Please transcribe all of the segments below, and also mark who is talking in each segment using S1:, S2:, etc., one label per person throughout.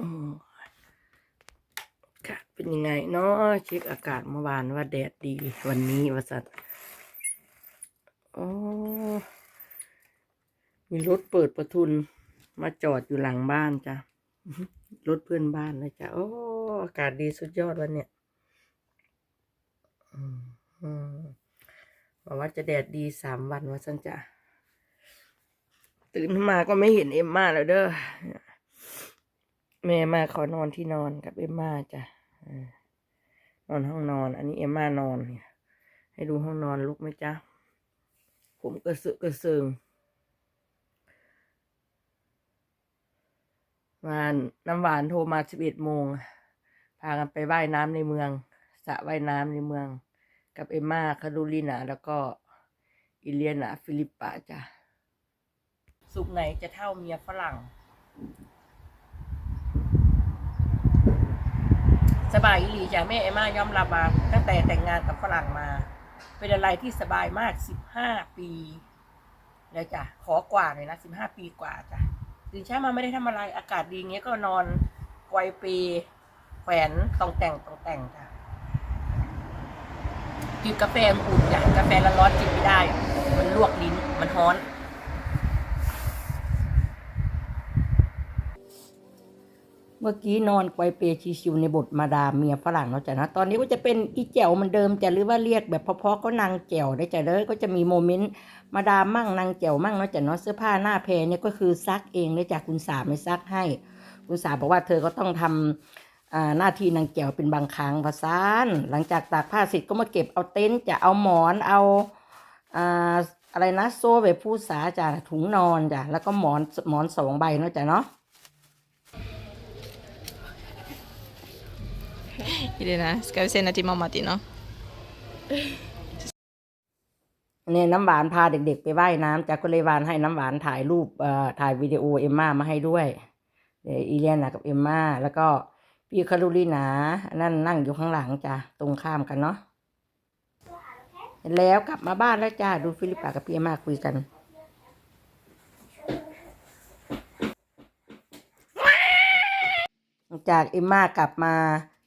S1: อากาศเป็นยังไงเนาะเช็คอากาศเมื่อวานว่าแดดดี วันนี้ว่าสัตว์โอ้มีรถเปิดประทุน มาจอดอยู่หลังบ้านจ้ะรถเพื่อนบ้านนะจ๊ะโอ้อากาศดีสุดยอดวันเนี้ยอืมอืมบอกว่าจะแดดดีสามวันว่าสันจ้ะตื่นขึ้นมาก็ไม่เห็นเอ็มมาแล้วเด้อ แม่มาขอนอนที่นอนกับเอ็มมาจ้ะนอนห้องนอน อันนี้เอ็มมานอนเนี่ย ให้ดูห้องนอนลุกไหมจ๊ะ ผมกระสือกกระเซิงวานน้ำหวานโทรมาสิบเอ็ดโมง พากันไปว่ายน้ำในเมืองสระว่ายน้ำในเมือง กับเอ็มมาคารูลินาแล้วก็อิเลียนาฟิลิปปาจ้ะสุกไหนจะเท่าเมียฝรั่ง สบายอีหลีจ้ะแม่เอมมายอมรับมาตั้งแต่แต่งงานกับฝรั่งมา เป็นอะไรที่สบายมากสิบห้าปีเลยจ้ะขอกว่าเลยนะสิบห้าปีกว่าจ้ะตื่นเช้ามาไม่ได้ทำอะไรอากาศดีเงี้ยก็นอนไกวเปีแขวนต้องแต่งต้องแต่งจ้ะจิบกาแฟอุ่นจ้ะกาแฟร้อนๆจิบไม่ได้ มันลวกลิ้นมันฮ้อน เมื่อกี้นอนไกวเปชิวในบทมาดามเมียฝรั่งเนาะจ้ะนะ ตอนนี้ก็จะเป็นอีแจ๋วเหมันเดิมจะหรือว่าเรียกแบบเพราะๆก็นางแจ๋วได้จ้ะเลยก็จะมีโมเมนต์มาดามมั่งนางแจ๋วมั่งเนาะจ้ะเนาะเสื้อผ้าหน้าแพรเนี่ยก็คือซักเองเลยจ้ะคุณสาไม่ซักให้ คุณสาบอกว่าเธอก็ต้องทำอ่าหน้าที่นางแจ๋วเป็นบางครั้งภาษานหลังจากตากผ้าเสร็จก็มาเก็บเอาเต็นท์จะเอาหมอนเอาอ่าอะไรนะโซ่แบบผู้สาจ้ะถุงนอนจ้ะแล้วก็หมอนหมอนสองใบเนาะจ้ะเนาะ
S2: Irina, ska vi säga till mamma Tina?
S1: เนี่ยน้ำหวานพาเด็กๆ ไปว่ายน้ำจากก็เลยวานให้น้ำหวานถ่ายรูปเอ่อถ่ายวิดีโอเอมม่ามาให้ด้วยเดี๋ยวอีเลียนากับเอมม่าแล้วก็พี่คารูลีนานั่นนั่งอยู่ข้างหลังจ้ะตรงข้ามกันเนาะแล้วกลับมาบ้านแล้วจ้าดูฟิลิปปากับพี่เอมม่าคุยกันจากเอมม่ากลับมา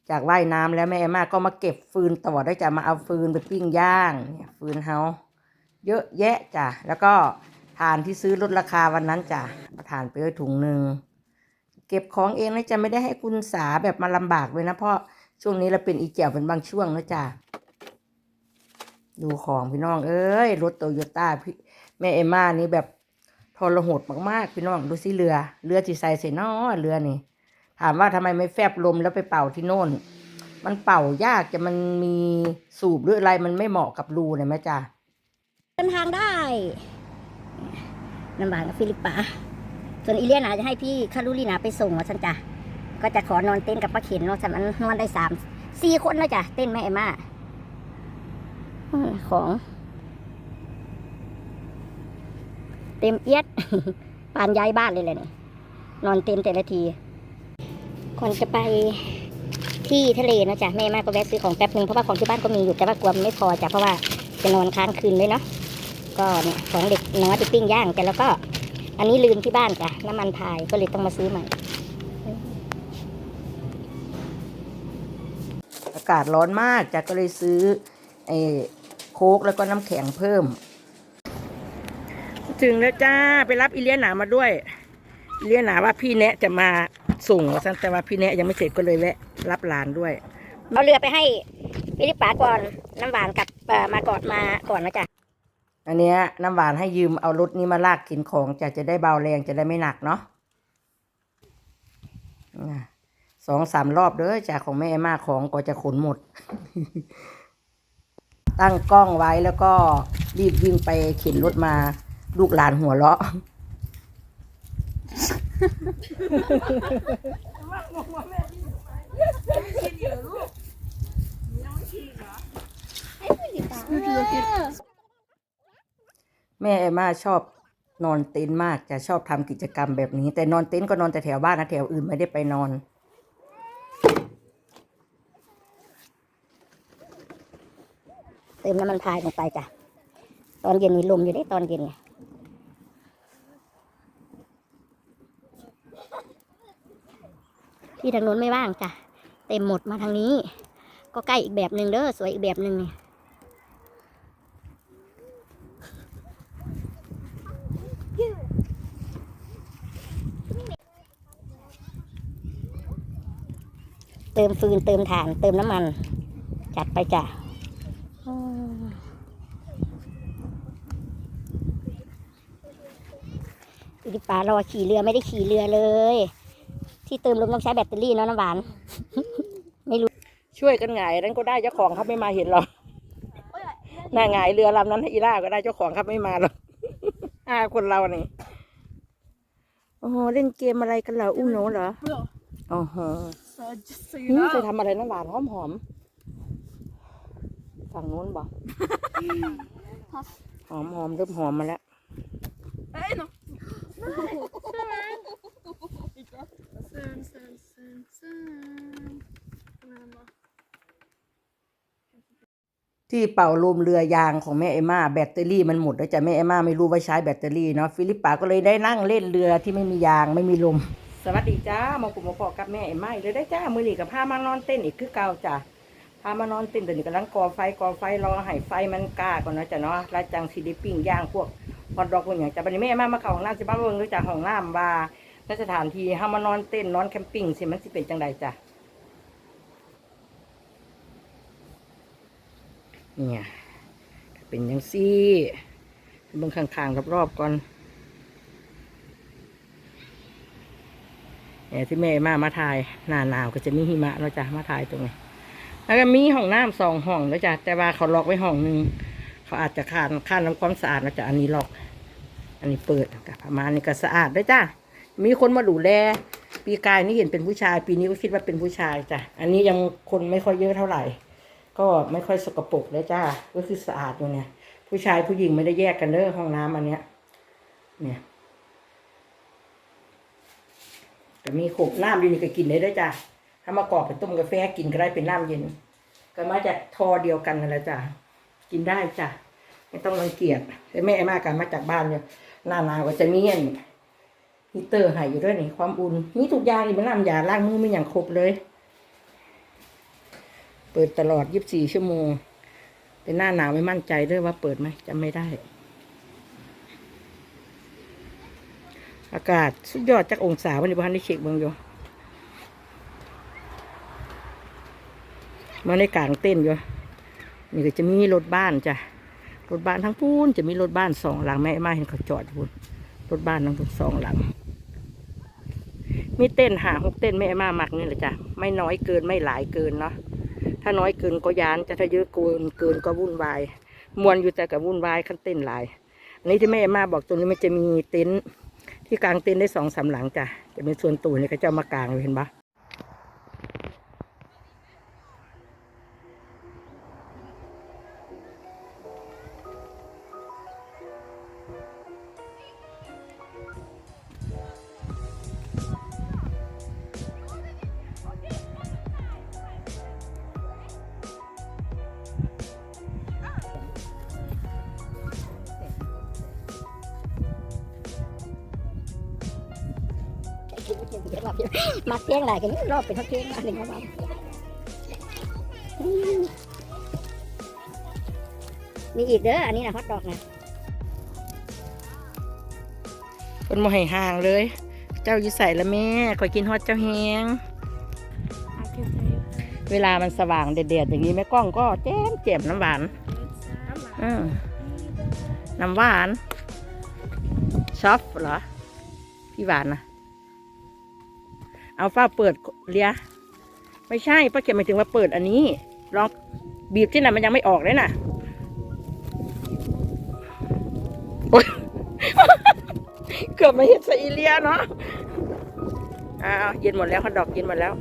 S1: จากว่ายน้ำแล้วแม่เอม่าก็มาเก็บฟืนต่อได้จะมาเอาฟืนไปปิ้งย่างเนี่ยฟืนเฮาเยอะแยะจ้ะแล้วก็ทานที่ซื้อลดราคาวันนั้นจ้ะมาทานไปด้วยถุงหนึ่งเก็บของเองนะจะไม่ได้ให้คุณสาแบบมาลำบากเลยนะเพราะช่วงนี้เราเป็นอีแจวเป็นบางช่วงนะจ้ะดูของพี่น้องเอ้ยรถโตโยต้าพี่แม่เอม่านี่แบบทรหดมากๆพี่น้องดูสิเรือ เรือจีใส่เสนอเรือนี่ ถามว่าทำไมไม่แฟบลมแล้วไปเป่าที่โน่น มันเป่ายากจะมันมีสูบหรืออะไรมันไม่เหมาะกับรูเนี่ยแม่จ้า
S3: เดินทางได้น้ำหวานกับฟิลิปปาส่วนอีเลียนาจะให้พี่คารุลีนาไปส่งว่าฉันจ้ะก็จะขอนอนเต้นกับป้าเข็นเนาะฉันมันนอนได้สามสี่คนแล้วจ้ะเต้นแม่เอมมาของเต็มเอียดปานย้ายบ้านเลยเลยนี่นอนเต็มแต่ละที ก่อนจะไปที่ทะเลนะจ๊ะแม่แม่ก็แวะซื้อของแป๊บนึงเพราะว่าของที่บ้านก็มีอยู่แต่ว่ากลัวมันไม่พอจ้ะเพราะว่าจะนอนค้างคืนด้วยเนาะก็เนี่ยของเด็กน้อยไปปิ้งย่างแต่แล้วก็ อันนี้ลืมที่บ้านจ้ะน้ำมันพายก็เลยต้องมาซื้อใหม่
S1: อากาศร้อนมากจ้ะก็เลยซื้อไอ้โค้กแล้วก็น้ำแข็งเพิ่ม ถึงแล้วจ้าไปรับอีเลียนามาด้วยอี เลียนาว่าพี่แนะจะมาส่งว่าแต่ว่าพี่แนะยังไม่เสร็จก็เลยแวะรับหลานด้วย
S3: เอาเรือไปให้ฟิลิปปาก่อนน้ำหวานกับเอ่อมาก่อนมาก่อนนะจ๊ะ
S1: อันเนี้ยน้ำหวานให้ยืมเอารถนี้มาลากกินของจะจะได้เบาแรงจะได้ไม่หนักเนาะอะสองสามรอบเด้อจากของแม่มาของก็จะขนหมด ตั้งกล้องไว้แล้วก็รีบวิ่งไปเข็นรถมาลูกหลานหัวเราะ แม่เอมมาชอบนอนเต็นท์มากจะชอบทำกิจกรรมแบบนี้ แต่นอนเต็นท์ก็นอนแต่แถวบ้านนะแถวอื่นไม่ได้ไปนอน
S3: เติมน้ำมันพายลงไปจ้ะตอนเย็นมีลมอยู่ได้ตอนเย็นไง ที่ทางโน้นไม่ว่างจ้ะเต็มหมดมาทางนี้ ก็ใกล้อีกแบบหนึ่งเด้อสวยอีกแบบหนึ่งเนี่ยเติมฟืนเติมถ่านเติมน้ำมัน จัดไปจ้ะอืมอิดิปารอขี่เรือไม่ได้ขี่เรือเลย ที่เติมลมต้องใช้แบตเตอรี่เนาะน้ำหวาน
S1: ช่วยกันหงายนั้นก็ได้เจ้าของครับไม่มาเห็นหรอกน่าหงายเรือลำนั้นให้อีล่าก็ได้เจ้าของครับไม่มาหรอกห้าคนเรานี่โอ้โหเล่นเกมอะไรกันเหรออุ้งโนเหรอโอ้โห
S2: So just so
S1: นี่จะทำอะไรนะหวานหอมหอมๆฝั่งนู้นบอกหอมหอมเริ่มหอมมาแล้ว
S2: Hey, no. Sen, sen, sen, sen. Mama.
S1: ที่เป่าลมเรือยางของแม่เอม่าแบตเตอรี่มันหมดแล้วจ้ะแม่เอม่าไม่รู้ว่าใช้แบตเตอรี่เนาะฟิลิปปาก็เลยได้นั่งเล่นเรือที่ไม่มียางไม่มีลม สวัสดีจ้ามาคุมมาพอกับแม่เอม่าเลยได้จ้ามือหนีกับพามานอนเต้นอีกคือเก่าจ้ะพามานอนเต้นเดี๋ยวนี้กำลังก่อไฟก่อไฟรอให้ไฟมันกล้าก่อนเนาะจ้ะเนาะแล้วจังสิได้ปิ้งย่างพวกฮอทดอกพวกอย่างจ้ะบัดนี้แม่เอม่ามาเข้าห้องน้ำจะบ้าเบิ่งเลยจ้ะห้องน้ำว่า ณสถานที่ห้ามานอนเต้นนอนแคมปิ้งสิมันสิเป็นจังใดจ้ะเนี่ยเป็นยังซี่เบิ่งข้างๆรอบๆก่อนเนี่ยที่แม่มามาถ่ายหน้าหนาวก็จะมีหิมะเนาะจ้ะมาถ่ายตรงนี้แล้วก็มีห้องน้ำสองห้องแล้วจ้ะแต่ว่าเขาล็อกไว้ห้องหนึ่งเขาอาจจะขาดค่าน้ำความสะอาดเนาะจ้ะอันนี้ล็อก อันนี้เปิดก็ประมาณนี้ก็สะอาดด้วยจ้ะ มีคนมาดูแลปีกายนี่เห็นเป็นผู้ชาย ปีนี้ก็คิดว่าเป็นผู้ชายจ้ะอันนี้ยังคนไม่ค่อยเยอะเท่าไหร่ ก็ไม่ค่อยสกปรกเลยจ้าก็คือสะอาดอยู่เนี่ย ผู้ชายผู้หญิงไม่ได้แยกกันเด้อห้องน้ำอันเนี้ย เนี่ยแต่มีขบน้ำดีนี่ก็กินได้ด้วยจ้ะถ้ามากรอกเป็นต้มกาแฟกินก็ได้เป็นน้ำเย็น ก็มาจากทอเดียวกันนั่นแหละจ้ะกินได้จ้ะไม่ต้องรังเกียจแต่แม่มากกันมาจากบ้านเนี่ยหน้านาวก็จะมีอัน ฮีเตอร์ให้อยู่ด้วยนี่ความอุ่นมีทุกอย่างนี่มันน้ำยาล้างมือไม่อย่างครบเลย เปิดตลอด24ชั่วโมง เป็นหน้าหนาวไม่มั่นใจด้วยว่าเปิดไหมจำไม่ได้ อากาศสุดยอดจากองศาวันนี้บ้านได้เช็คเบิ่งอยู่มาในกลางเต้นอยู่นี่ก็จะมีรถบ้านจ้ะรถบ้านทั้งพูนจะมีรถบ้านสองหลังแม่มาเห็นเขาจอดพูนรถบ้านทั้งพูนสองหลัง มีเต้นหาหกเต้นแม่มามักนี่แหละจ้ะไม่น้อยเกินไม่หลายเกินเนาะถ้าน้อยเกินก็ยานจะถ้าเยอะเกินเกินก็วุ่นวายมวนอยู่แต่กับวุ่นวายขั้นเต้นหลายอันนี้ที่แม่มาบอกตรงนี้มันจะมีเต็นท์ที่กลางเต็นท์ได้สองสามหลังจ้ะจะเป็นส่วนตัวนี่ก็จะมากลางเห็นปะ
S3: มักเตียงหลายกันรอบเป็นทักเตียงมาหนึ่งครับมีอีกเด้ออันนี้นะฮอตดอกนะ
S1: เป็นโมให้ห่างเลย เจ้าอยู่ใส่ละแม่คอยกินฮอตเจ้าแฮงเวลามันสว่างเด็ดๆอย่างนี้แม่กล้องก็แจ่มเจ็บน้ำหวานน้ำหวาน ชอฟเหรอ พี่หวานนะ เอาฝ้าเปิดเลียไม่ใช่ป้าเขียนหมายถึงว่าเปิดอันนี้ลองบีบที่ไหนมันยังไม่ออกเลยน่ะโอ๊ยเกือบมาเห็ดใส่อีเลียเนาะอ้าวเย็นหมดแล้วฮอตดอกเย็นหมดแล้ว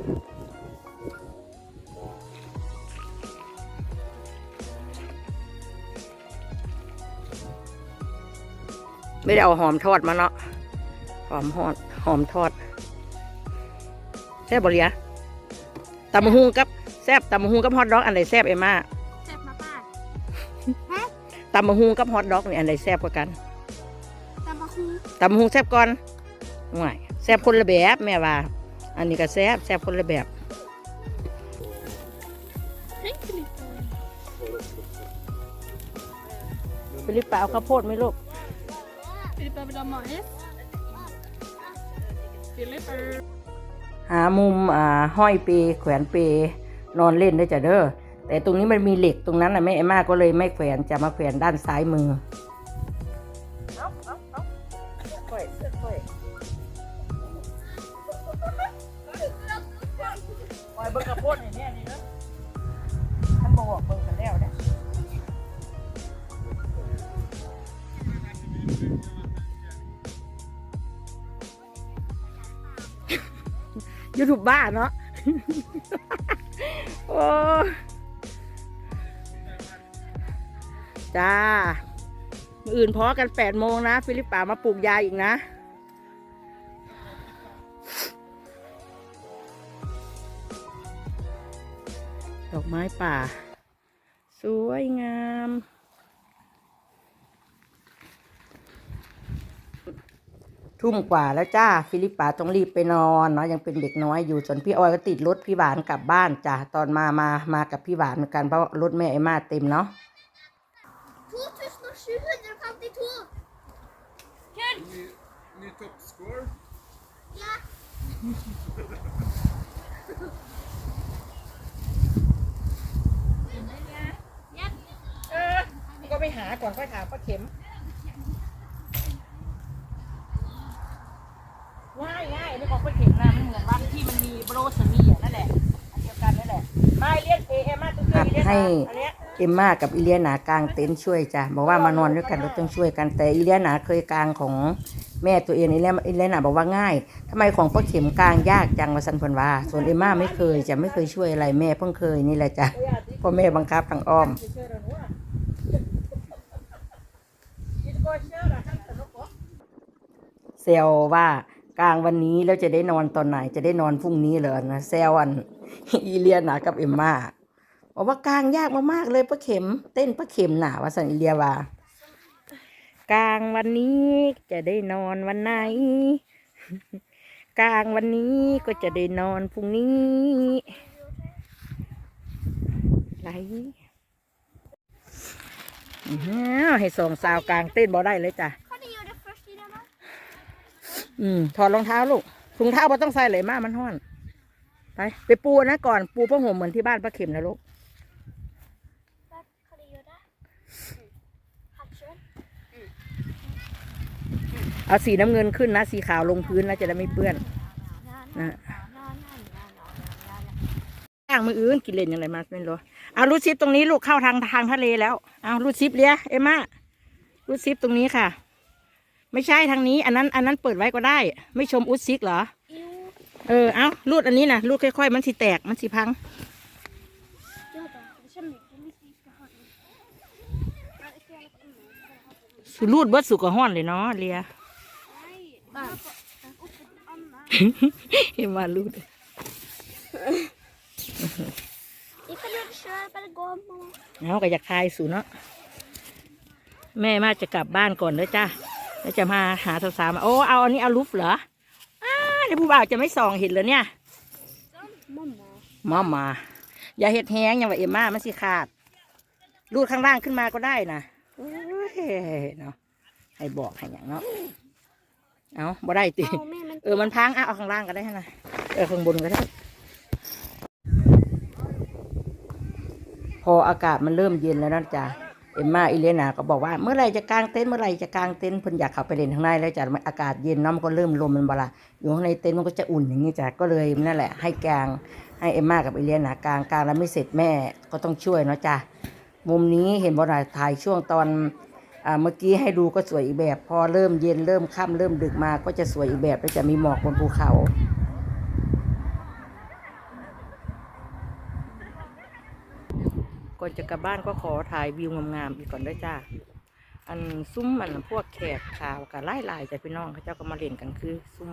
S1: ไม่ได้เอาหอมทอดมาเนาะหอมทอดหอมทอด แซ่บบเรียตำมะฮุงกับแซ่บตำมะฮุงกับฮอทดอกอันไหนแซ่บเอ็มม่า
S2: แซ่บมาก
S1: ตำมะฮุงกับฮอทดอกนี่อันไหนแซ่บกว่ากัน
S2: ๆตำบักหุ่ง
S1: ตำมะฮุงแซ่บก่อนห่วยแซ่บคนละแบบแม่ว่า
S2: ต
S1: อันนี้ก็แซ่บแซ่บคนละแบบ
S2: Tänker lite.
S1: ฟิลิปปาเอาข้าวโพดไหมลูก
S2: Filippa vill ha majs. Filippa.
S1: หามุมอ่าห้อยเปแขวนเปนอนเล่นได้จ้ะเด้อแต่ตรงนี้มันมีเหล็กตรงนั้นนะแม่เอมมาก็เลยไม่แขวนจะมาแขวนด้านซ้ายมือ ยูทูบบ้าเนาะโอ้จ้าออื่นพอกันแปดโมงนะ ฟิลิปป่ามาปลูกยาอีกนะ ดอกไม้ป่า สวยงาม ทุ่มกว่าแล้วจ้าฟิลิปปาต้องรีบไปนอนเนาะยังเป็นเด็กน้อยอยู่ส่วนพี่ออยก็ติดรถพี่หวานกลับบ้านจ้าตอนมามามากับพี่หวานเหมือนกันเพราะว่ารถแม่ไอ้มาเต็มเนาะ
S2: 2052.
S4: Ny, ny toppscore.
S2: Ja.
S1: เออก็ไปหาก่อนค่อยถามป้าเข็ม ง่ายง่ายไม่ของป้าเข็มนะมันเหมือนว่าที่มันมีโบรสมีอะนั่นแหละอันเดียวกันนั่นแหละไม่เรียนเอเอ็มมาต้องช่วยเรียนให้เอ็มมากับอิเลียนากางเต็นท์ช่วยจ้ะบอกว่ามานอนด้วยกันเราต้องช่วยกันแต่อิเลียนาเคยกางของแม่ตัวเองอิเลียอิเลียนาบอกว่าง่ายทำไมของป้าเข็มกางยากจังวะสันพนว่าส่วนเอ็มมาไม่เคยจะไม่เคยช่วยอะไรแม่เพิ่งเคยนี่แหละจ้ะเพราะแม่บังคับทางอ้อมเซลว่า กลางวันนี้แล้วจะได้นอนตอนไหน จะได้นอนพรุ่งนี้เหรอนะเซลอันอีเลียนากับเอ็มมาบอกว่ากลางยากมากๆเลยป้าเข็ม เต้นป้าเข็มหนาว่าสันอีเลียว่ากลางวันนี้จะได้นอนวันไหน กลางวันนี้ก็จะได้นอนพรุ่งนี้ไหลอื้อหือให้สองสาวกลางเต้นบ่ได้เลยจ้ะ อืมถอดรองเท้าลูกถุงเท้าไ่ต้องใส่เลยมากมันห้อน ไป ไปปูนะก่อนปูผ้าห่มเหมือนที่บ้านป้าเข็มนะลูก
S2: Kan ni göra det? Halvkör.
S1: เอาสีน้ำเงินขึ้นนะ สีขาวลงพื้นนะจะได้ไม่เปื้อนนะย่างมืออื่นกินเล่นยังไงมาไม่รู้เอารูดซิปตรงนี้ลูกเข้าทางทางทะเลแล้ว เอารูดซิปเลียเอ็มมารูดซิปตรงนี้ค่ะ ไม่ใช่ทางนี้ อันนั้นอันนั้นเปิดไว้ก็ได้ ไม่ชมอุดซิกเหรอ
S2: Jo.
S1: เออ เอารูดอันนี้นะรูดค่อยๆ มันสิแตกมันสิพัง
S2: Ja då. Det känner jag. Jag måste vi ska ha det. Ja, det ska jag lägga in.
S1: สุรูดเบิดสุกก็ห้อนเลยเนาะเลีย
S2: Nej. Bara uppe till Anna.
S1: เอ็มมารูด
S2: Vi kan göra det själv. Bara gå mamma.
S1: เอาก็อยากทายสูเนาะแม่มาจะกลับบ้านก่อนเด้อจ้า แล้วจะมาหาสาวๆมาโอ้เอาอันนี้เอาลูฟเหรออ้าเดี๋ยวผู้บ่าวจะไม่ส่องเห็นเหรอเนี่ย
S2: Mamma.
S1: มามา อย่าเห็ดแห้งอย่างว่าเอ็มมามันสิขาดรูดข้างล่างขึ้นมาก็ได้นะโอ้ยเนาะให้บอกให้อย่างเนาะเอาบ่ได้ติ
S2: Ja, men men
S1: เออมันพังอะเอาข้างล่างก็ได้นะเออข้างบนก็ได้ พออากาศมันเริ่มเย็นแล้วนะจ๊ะ เอ็มมาอิเลนาก็บอกว่าเมื่อไรจะกางเต็นท์เมื่อไรจะกางเต็นท์เพิ่นอยากเข้าไปเล่นข้างในแล้วจ้ะมันอากาศเย็นเนาะมันก็เริ่มลมมันบลาอยู่ข้างในเต็นท์มันก็จะอุ่นอย่างนี้จ้ะก็เลยนั่นแหละ ให้กางให้เอ็มมากับอิเลนากางกางแล้วไม่เสร็จแม่ก็ต้องช่วยเนาะจ้ะมุมนี้เห็นบ่ล่ะถ่ายช่วงตอนเมื่อกี้ให้ดูก็สวยอีกแบบ พอเริ่มเย็นเริ่มค่ำเริ่มดึกมาก็จะสวยอีกแบบแล้วจะมีหมอกบนภูเขา ก่อนจะกลับบ้านก็ขอถ่ายวิวงามๆอีกก่อนด้วยจ้า อันซุ้มมันพวกแขกข่าวกับไล่ลายจากพี่น้องเขาเจ้าก็มาเล่นกันคือ ซุ้ม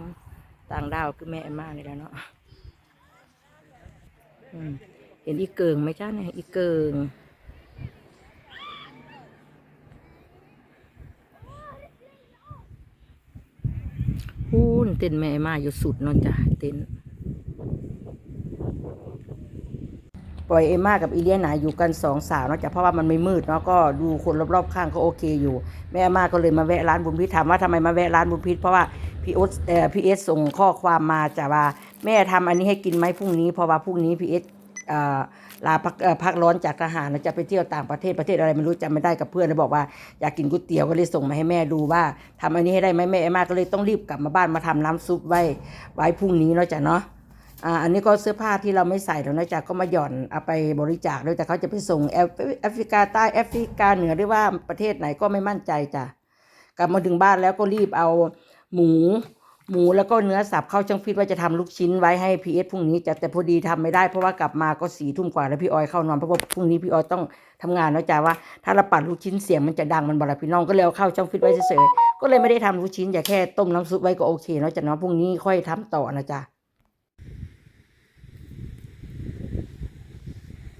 S1: ต่างดาวคือแม่แอมมานี่แล้วเนาะเห็นอีเกิงไหมจ้าเนี่ยอีเกิงพูนเต้นแม่มาอยู่สุดเนอนจ้ะเต้น ปล่อยเอมากับอีเลียนาอยู่กันสองสาวเนาะจ้ะเพราะว่ามันไม่มืดเนาะก็ดูคนรอบๆข้างก็โอเคอยู่ แม่เอมาก็เลยมาแวะร้านบุญพิษถามว่าทำไมมาแวะร้านบุญพิษเพราะว่าพี่อุ๊ดเอ่อพี่เอสส่งข้อความมาจ้ะว่าแม่ทำอันนี้ให้กินไหมพรุ่งนี้เพราะว่าพรุ่งนี้พี่เอสเอ่อลาพักเอ่อพักร้อนจากทหารนะจะไปเที่ยวต่างประเทศประเทศอะไรไม่รู้จำไม่ได้กับเพื่อนเลยบอกว่าอยากกินก๋วยเตี๋ยวก็เลยส่งมาให้แม่ดูว่าทำอันนี้ให้ได้ไหมแม่เอมาก็เลยต้องรีบกลับมาบ้านมาทำน้ำซุปไว้ไว้พรุ่งนี้เนาะจ้ะเนาะ อันนี้ก็เสื้อผ้าที่เราไม่ใส่แล้วนะจ๊ะก็มาหย่อนเอาไปบริจาคด้วยแต่เขาจะไปส่งแอฟริกาใต้แอฟริกาเหนือหรือว่าประเทศไหนก็ไม่มั่นใจจ้ะกลับมาถึงบ้านแล้วก็รีบเอาหมูหมูแล้วก็เนื้อสับเข้าช่างฟิตว่าจะทำลูกชิ้นไว้ให้พีเอสพรุ่งนี้จะแต่พอดีทำไม่ได้เพราะว่ากลับมาก็สี่ทุ่มกว่าแล้วพี่ออยเข้านอนเพราะว่าพรุ่งนี้พี่ออยต้องทำงานนะจ๊ะว่า ถ้าเราปัดลูกชิ้นเสียงมันจะดังมันบลาพี่น้องก็เลยเข้าช่างฟิตไว้เฉยๆก็เลยไม่ได้ทำลูกชิ้นอย่าแค่ต้มน้ำซุปไว้ก็โอเคเนาะจ๊ะเนาะพรุ่งนี้ค่อยทำต่อนะจ๊ะ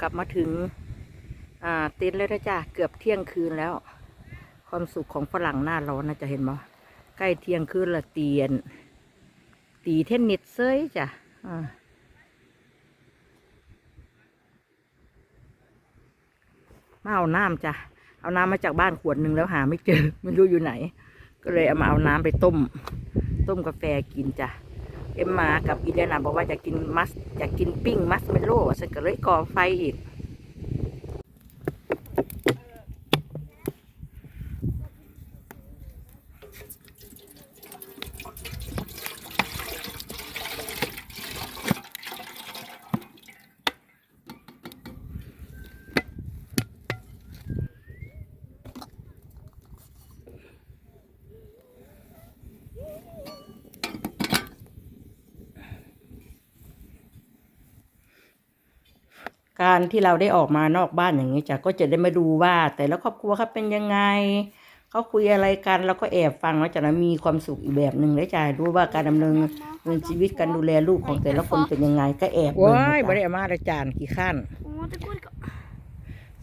S1: ลับมาถึงเต็นท์แล้วนะจ้ะเกือบเที่ยงคืนแล้ว ความสุขของฝรั่งหน้าร้อนนะจะเห็นบ่ใกล้เที่ยงคืนละเตียน ตีเทนนิสเซยจ้ะอ่ามาเอาน้ำจ้ะ เอาน้ำมาจากบ้านขวดหนึ่งแล้วหาไม่เจอ ไม่รู้อยู่ไหน ก็เลยเอามาเอาน้ำไปต้ม ต้มกาแฟกินจ้ะ เอ็มมากับอีเดยนาบอกว่าจะกินมัสอยากกินปิ้งมัสเมโล่สักก็เลยก่อไฟอีก การที่เราได้ออกมานอกบ้านอย่างนี้จ้ะก็จะได้มาดูว่า แต่ละครอบครัวเขาเป็นยังไงเขาคุยอะไรกันเราก็แอบฟังแล้วจะนะมีความสุขอีกแบบหนึ่งได้จ้ะรู้ว่าการดำเนินเนินชีวิตการดูแลลูกของแต่ละคนเป็นยังไงก็แอบเบิ่ง
S3: ว้าย
S1: นะ
S3: บ่ได้
S1: จ๊ะ
S3: เอามาละจานกี่ขั้น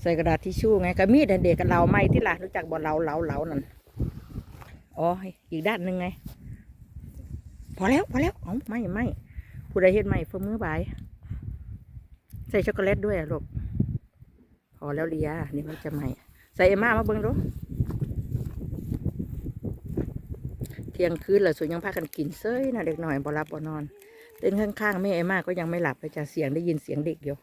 S3: ใส่กระดาษทิชชู่ไงกระมีดเด็กกับเราไม่ที่ล่ะรู้จักบ่เราเราเรานั่นอ๋ออีกด้านหนึ่งไง พอแล้วพอแล้วอ๋อไม่ไม่ผู้ใดเห็นไม่ฝ่ามือบาย ใส่ช็อกโกแลตด้วยอะลูกพอแล้วเลียนี่มันจะใหม่ ใส่เอม่ามาเบิ่งดูเที่ยงคืนแล้วส่วนยังพากันกินเซ้ยนะเด็กหน่อยบ่รับบ่นอนเต้นข้างๆแม่เอม่าก็ยังไม่หลับเลยจะเสียงได้ยินเสียงเด็กอยู่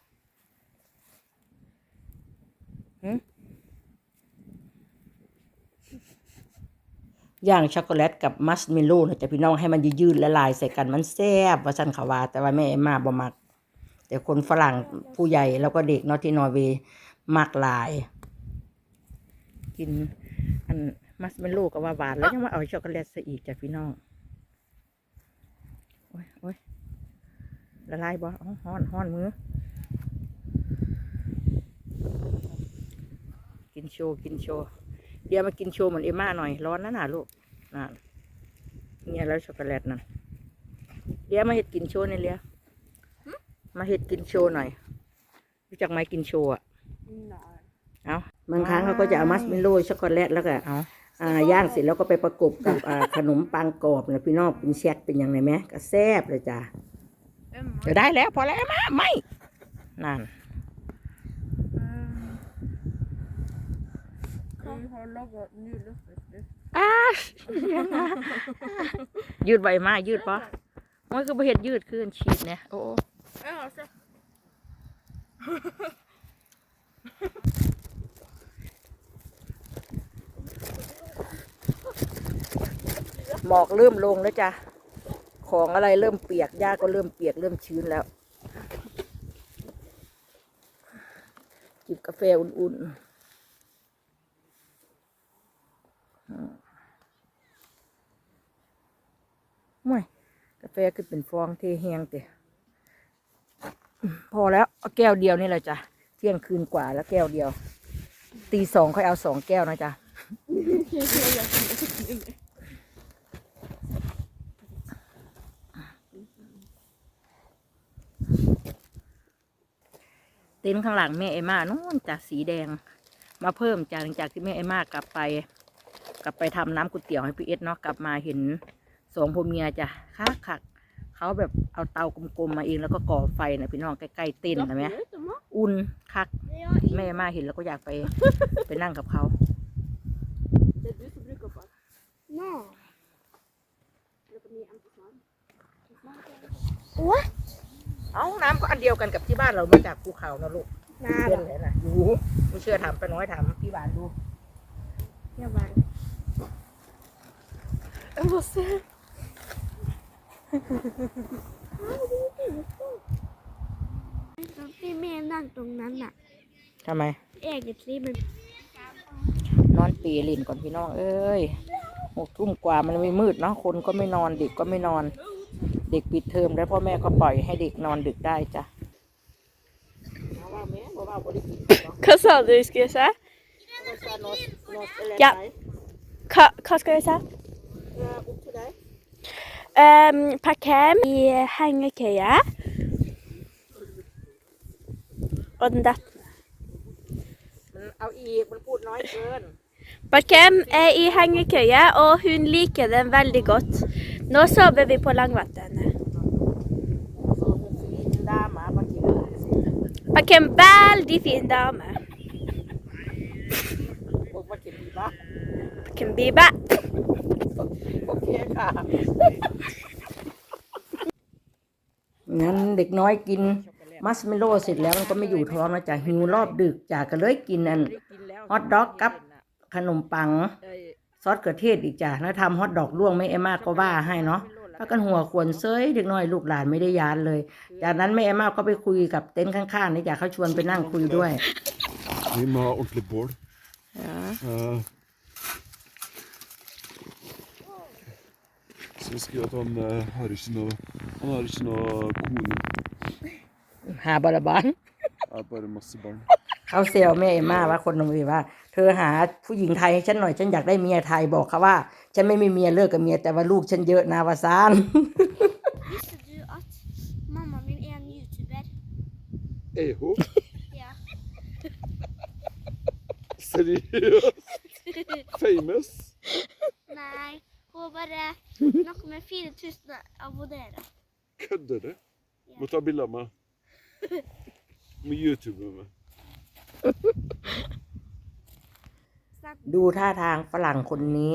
S1: ย่างช็อกโกแลตกับมัสเมลโล่นะจ๊ะพี่น้องให้มันยืดๆละลายใส่กันมันแซ่บว่าสันขาวาแต่ว่าแม่เอมมาบ่มัก แต่คนฝรั่งผู้ใหญ่แล้วก็เด็กเนาะที่นอร์เวย์มักหลาย กินอันมัสเมลโล่ก็ว่าหวานแล้วยังมาเอาช็อกโกแลตซะอีกจ้ะพี่น้องโอ้ยโอ้ยละลายบ่อ๋อฮ้อนฮ้อนมือ กินโชว์กินโชว์เดี๋ยวมากินโชว์เหมือนเอมม่าหน่อยร้อนนะน่ะลูกนั่นเนี่ยแล้วช็อกโกแลตนั่นเดี๋ยวมาเห็ดกินโชว์นี่เลีย มาเห็ดกินโชว์หน่อย รู้จักไหมกินโชว์อะ
S2: Nej.
S1: เอาบางครั้งเขาก็จะเอามัสเมลโล่ช็อกโกแลตแล้วก็เอาอ่าย่างเสร็จแล้วก็ไปประกบกับอ่าขนมปังกรอบนะพี่น้องเป็นแชทเป็นยังไงไหมก็แซ่บเลยจ้ะ
S2: Emma.
S1: เดี๋ยวได้แล้วพอแล้วเอ็มม่าไม่นั่น
S2: Vi har lagat ny luftväxter.
S1: อ้ายืดใบมายืดปะมันคือประเห็ดยืดขึ้นชีดเนี่ยโอ้ หมอกเริ่มลงแล้วจ้ะ ของอะไรเริ่มเปียก หญ้าก็เริ่มเปียกเริ่มชื้นแล้ว จิบกาแฟอุ่นๆอืมห่วยกาแฟคือเป็นฟองเทแหงเตะ พอแล้วเอาแก้วเดียวนี่แหละจ้ะเที่ยงคืนกว่าแล้วแก้วเดียว ตีสองค่อยเอาสองแก้วนะจ๊ะเต็นท์ข้างหลังแม่เอมมานู่นจากสีแดง มาเพิ่มจากหลังจากที่แม่เอมมากลับไป กลับไปทำน้ำก๋วยเตี๋ยวให้พี่เอสเนาะกลับมาเห็นสองพ่อเมียจ้ะคักคัก เขาแบบเอาเตากลมๆมาเองแล้วก็ก่อไฟนะพี่น้องใกล้ๆเต้นนะไหม
S2: Jättemånga.
S1: อุ่นคัก
S2: Det är jag
S1: แม่มาเห็นแล้วก็อยากไปไปนั่งกับเขา
S2: Det är du som brukar bara. Nej. Eller på ni entusiasm.
S1: เอาห้องน้ำก็อันเดียวกันกับที่บ้านเรามาจากภูเขานะลูก
S2: Nej
S1: เชื่อ
S2: då.
S1: เลยนะอยู่ไม่เชื่อถามไปน้อยถามพี่บานดู
S2: Jag bara. Jag måste. Det är mer än langt om nanna.
S1: ทำไม
S2: Eget liv men
S1: นอนปีลินก่อนพี่น้องเอ้ยหกทุ่มกว่ามันไม่มืดเนาะคนก็ไม่นอนเด็กก็ไม่นอน เด็กปิดเทอมแล้วพ่อแม่ก็ปล่อยให้เด็กนอนดึกได้จ้ะว่าแม่ว่าบริปิดเนาะ
S2: Hva sa du skulle jeg si? Ja. Hva, hva skal jeg si? Um, Pakk hjem i hengekøye. Og den der.
S1: มันเอาอีกมันพูดน้อยเกิน
S2: Bakkem er i hengekøye, og hun liker den veldig godt. Nå sover vi på langvannet.
S1: โซนสีดาหมาปากิน
S2: Bakkem, veldig fin dame.
S1: บอ คค่ะงั้นเด็กน้อยกินมัสเมโลเสร็จแล้วมันก็ไม่อยู่ท้องนะจ๊ะหิวรอบดึกจากก็เลยกินอันฮอทดอกกับขนมปัง ซอสเขือเทศอีกจ้ะแล้วทำฮอทดอกลวงไม่เอมมาก็ว่าให้เนาะถ้ากันหัวควรเซยเด็กน้อยลูกหลานไม่ได้ยานเลย จากนั้นแม่เอมมาก็ไปคุยกับเต็นท์ข้างๆนี่จ้ะเขาชวนไปนั่งคุยด้วย
S4: Vi må ha ordentlig bål. Eh, så vi skriver at han eh, har ikke noe Han har ikke noe kone.
S1: หาบาลบาน
S4: Er bare masse barn.
S1: เขาเซลแม่เอมมาว่าคนนงวีว่า เธอหาผู้หญิงไทยให้ฉันหน่อยฉันอยากได้เมียไทยบอกเขาว่า ฉันไม่มีเมียเลิกกับเมียแต่ว่าลูกฉันเยอะนาวาซาน
S2: Visste du at mamma min er en youtuber?
S4: Er hun?
S2: Ja.
S4: Seriøst? Famous?
S2: Nei, hun har bare noe med 4000 abonnere.
S4: Kødder du? Må ta bilde av meg. Må YouTube med meg.
S1: ดูท่าทางฝรั่งคนนี้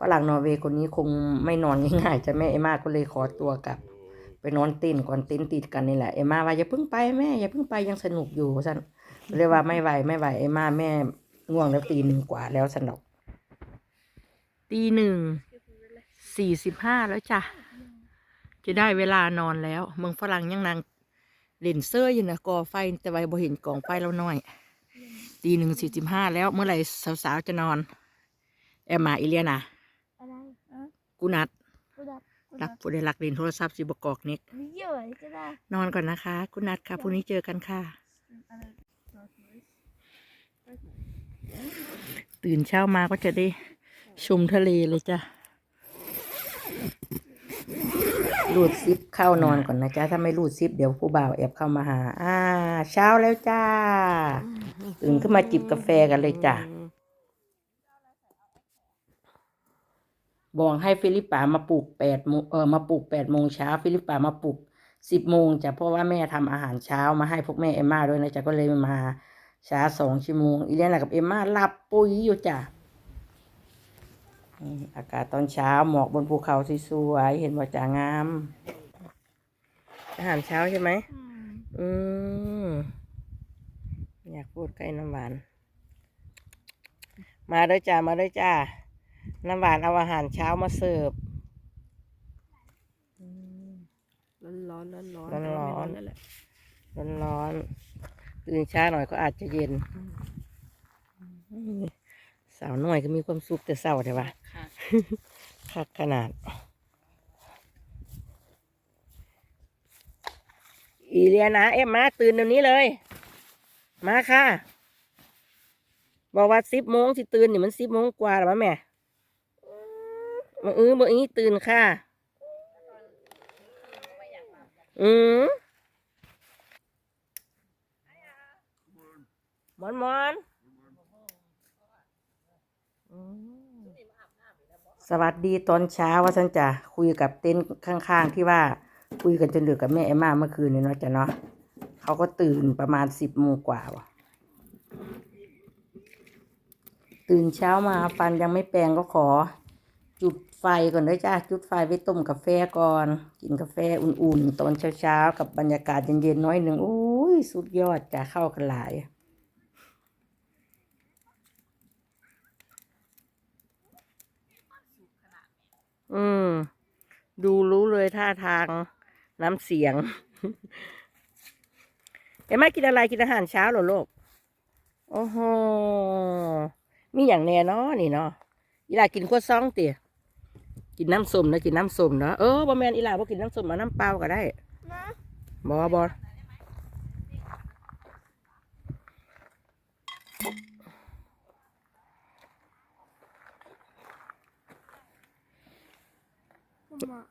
S1: ฝรั่งนอร์เวย์คนนี้คงไม่นอนง่ายๆจะแม่เอมมาก็เลยขอตัวกลับ ไปนอนเต้นก่อนเต้นติดกันนี่แหละเอมมาว่าอย่าเพิ่งไปแม่อย่าเพิ่งไปยังสนุกอยู่สันเลยว่าไม่ไหวไม่ไหวเอมมาแม่ง่วงแล้วตีหนึ่งกว่าแล้วสนุกตีหนึ่ง สี่สิบห้าแล้วจ้ะ จะได้เวลานอนแล้ว เมืองฝรั่งยังนางเล่นเสื้ออยู่นะก่อไฟแต่ว่าบ่เห็นกองไฟแล้วน้อยตีหนึ่งสี่สิบห้าแล้วเมื่อไหร่สาวๆจะนอน แอมมาอีเลียนะ
S2: Eller?
S1: กูนัด
S2: Hvordan?
S1: รักผู้ได้รักเล่นโทรศัพท์สิบกอกเน็ก
S2: Vi gjør ikke det.
S1: นอนก่อนนะคะ คุณนัดค่ะพรุ่งนี้เจอกันค่ะตื่นเช้ามาก็จะได้ชมทะเลเลยจ้ะ รูดซิปเข้านอนก่อนนะจ๊ะ ถ้าไม่รูดซิปเดี๋ยวผู้บ่าวแอบเข้ามาหา อ่า เช้าแล้วจ้า ตื่นขึ้นมาจิบกาแฟกันเลยจ้ะบอกให้ฟิลิปปามาปลุกแปดโมงเออมาปลุกแปดโมงเช้าฟิลิปปามาปลุกสิบโมงจ้ะเพราะว่าแม่ทำอาหารเช้ามาให้พวกแม่เอมมาด้วยนะจ๊ะก็เลยมาช้าสองชั่วโมงอีเลียนกับเอมมาหลับปุ๋ยอยู่จ้ะ อืมอากาศตอนเช้าหมอกบนภูเขาสวยๆเห็นว่าจ่างาม อาหารเช้าใช่ไหม อืมอยากพูดใกล้น้ำหวาน มาเด้อจ้า มาเด้อจ้า น้ำหวานเอาอาหารเช้ามาเสิร์ฟ
S5: ร้อนร้อนร้อนร้อน
S1: ร้อนร้อน
S5: นั่นแหละ
S1: ร้อนร้อนๆตื่นช้าหน่อยก็อาจจะเย็นสาวน้อยก็มีความสุขแต่เศร้าแต่ว่า
S5: ค่ะ
S1: คักขนาด อีเลียนะ เอ็มมาตื่นเดี๋ยวนี้เลย มาค่ะ บอกว่าสิบโมงสิตื่นนี่มันสิบโมงกว่าแล้ววะแม่มาเออบอกอีตื่นค่ะ อืมมอนมอนอืม สวัสดีตอนเช้าว่าฉันจะคุยกับเต็นท์ข้างๆ ที่ว่า
S6: คุยกันจนดึกกับแม่เอมมาเมื่อคืนนี้เนาะจ้ะเนาะเขาก็ตื่นประมาณสิบโมงกว่าว่ะตื่นเช้ามาฟันยังไม่แปรงก็ขอ จุดไฟก่อนด้อจ้าจุดไฟไว้ต้มกาแฟก่อน กินกาแฟอุ่นๆ ตอนเช้าๆ กับบรรยากาศเย็นๆน้อยหนึ่งโอ้ยสุดยอดจ้าเข้ากันหลาย อืม ดูรู้เลยท่าทางน้ำเสียง เอ็มไม่กินอะไรกินอาหารเช้าเหรอลูกโอ้โหมีอย่างแน่เนาะนี่เนาะอีหลากินขั้วซองเตี๋ยกินน้ำส้มนะกินน้ำส้มเนาะเออบ่แมนอีหลาบ่กินน้ำส้มเอาน้ำเปล่าก็ได้
S2: นะ
S6: บ่บ่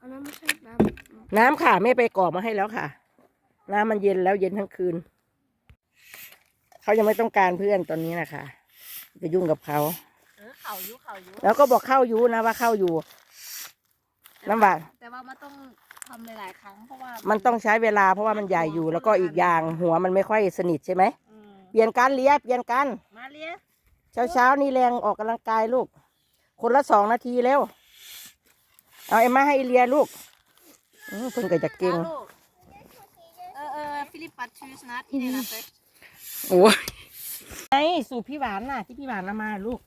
S2: อันนั้นไม่ใช่น้
S6: น้ำค่ะแม่ไปกรอกมาให้แล้วค่ะ น้ำมันเย็นแล้วเย็นทั้งคืน เขายังไม่ต้องการเพื่อนตอนนี้นะคะจะยุ่งกับเขา
S5: เออเข่ายุเข่ายุ
S6: แล้วก็บอกเข้าอยู่นะว่าเข้าอยู่น้ำหวาน
S5: แต่ว่ามันต้องทำหลายๆครั้งเพราะว่า
S6: มั
S5: มัน
S6: ต้องใช้เวลาเพราะว่ามันใหญ่อยู่แล้วก็อีกอย่างหัวมันไม่ค่อยสนิทใช่ไหม
S5: อืม
S6: เปลี่ยนกันเลียเปลี่ยนกัน
S5: มาเลี้ย
S6: เช้าเช้าๆนี่แรงออกกำลังกายลูก คนละสองนาทีเร็ว เอาเอ็มมาให้เลียลูกอื้อเพิ่นก็จะเก่ง
S5: ลูกเออเออฟิลิปปัดชูสนัทที่ไหนนะเฟช
S6: โอ้ยไอ้สูตรพี่หวานน่ะ ที่พี่หวานนำมาลูก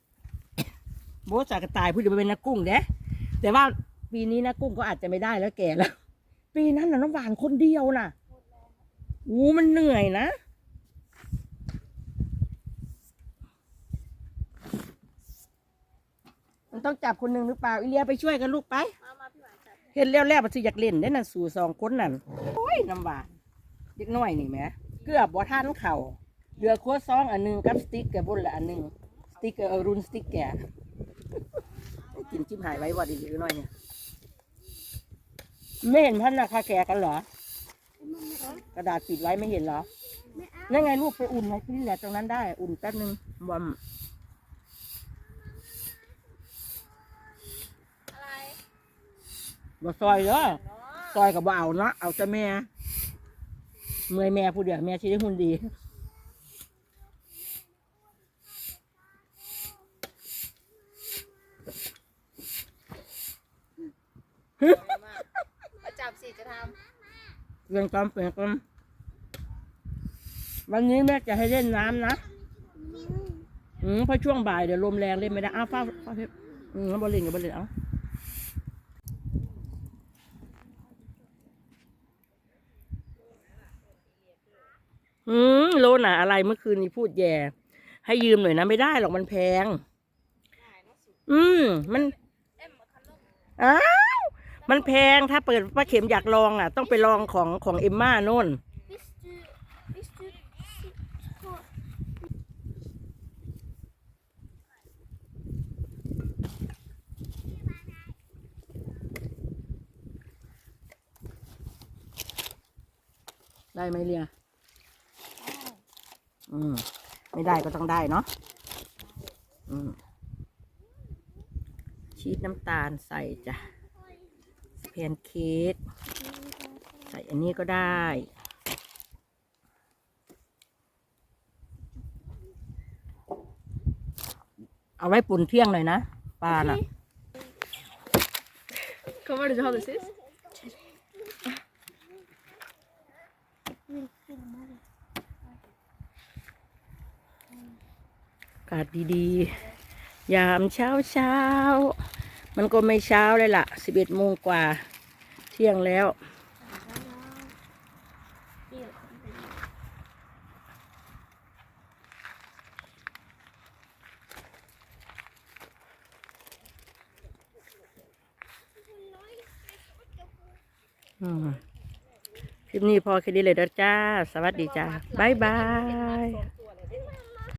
S6: โบสจากกระต่ายพูดจะไปเป็นนักกุ้งเด้แต่ว่าปีนี้นักกุ้งก็อาจจะไม่ได้แล้วแก่แล้ว ปีนั้นน่ะน้ำหวานคนเดียวน่ะอู้มันเหนื่อยนะมันต้องจับคนหนึ่งหรือเปล่าอิเลียไปช่วยกันลูกไป เห็นแล้วแล้วมันสิอยากเล่นได้นั่นสู่สองคนนั่นโอ้ยน้ำหวานเด็กน้อยนี่แหมเกือบบ่ทันเข่าเหลือครัวซองอันหนึงกับสติ๊กเกอร์บนละอันหนึงสติ๊กเกอร์เอารุ่นสติ๊กแกร์กินชิมหายไว้ว่าดีๆหน่อยเนี่ยไม่เห็นพันราคาแก่กันเหรอ กระดาษปิดไว้ไม่เห็นเหรอนั่นไงลูกไปอุ่นไว้ที่นี่แหละตรงนั้นได้ อุ่นแป๊บนึงบอม
S5: อะไร
S6: บ่ซอยเด้อซอยกับบ่เอาเนาะเอาแต่แม่เมื่อยแม่ผู้เดียวแม่ชีได้หุ่นดี
S5: มาจับสิจะท
S6: เรื่องความเปลี่ยนกันวันนี้แม่จะให้เล่นน้ำนะอืมเพราะช่วงบ่ายเดี๋ยวลมแรงเล่นไม่ได้อ้าวฟ้าฟ้าเพชรอืมบอลเล่นกับบอลเล่นเอา อืมโลน่ะอะไรเมื่อคืนนี้พูดแย่ ให้ยืมหน่อยนะไม่ได้หรอกมันแพง อืม มันอ้าวมันแพงถ้าเปิดป้าเข็มอยากลองอะ ต้องไปลองของของเอ็มม่าโน่น ได้ไหมเลีย อืม ไม่ได้ก็ต้องได้เนาะอืม ชีสน้ำตาลใส่จ้ะแพนเค้กใส่อันนี้ก็ได้เอาไว้ปุ่นเที่ยงหน่อยนะปลาน่ะ
S5: Hva var det du hadde sist? า
S6: กาศดีๆ ยามเช้าเช้า มันก็ไม่เช้าเลยล่ะสิบเอ็ดโมงกว่า เที่ยงแล้วอืมคลิปนี้พอแค่นี้เลยนะจ้า สวัสดีจ้า บ๊ายบาย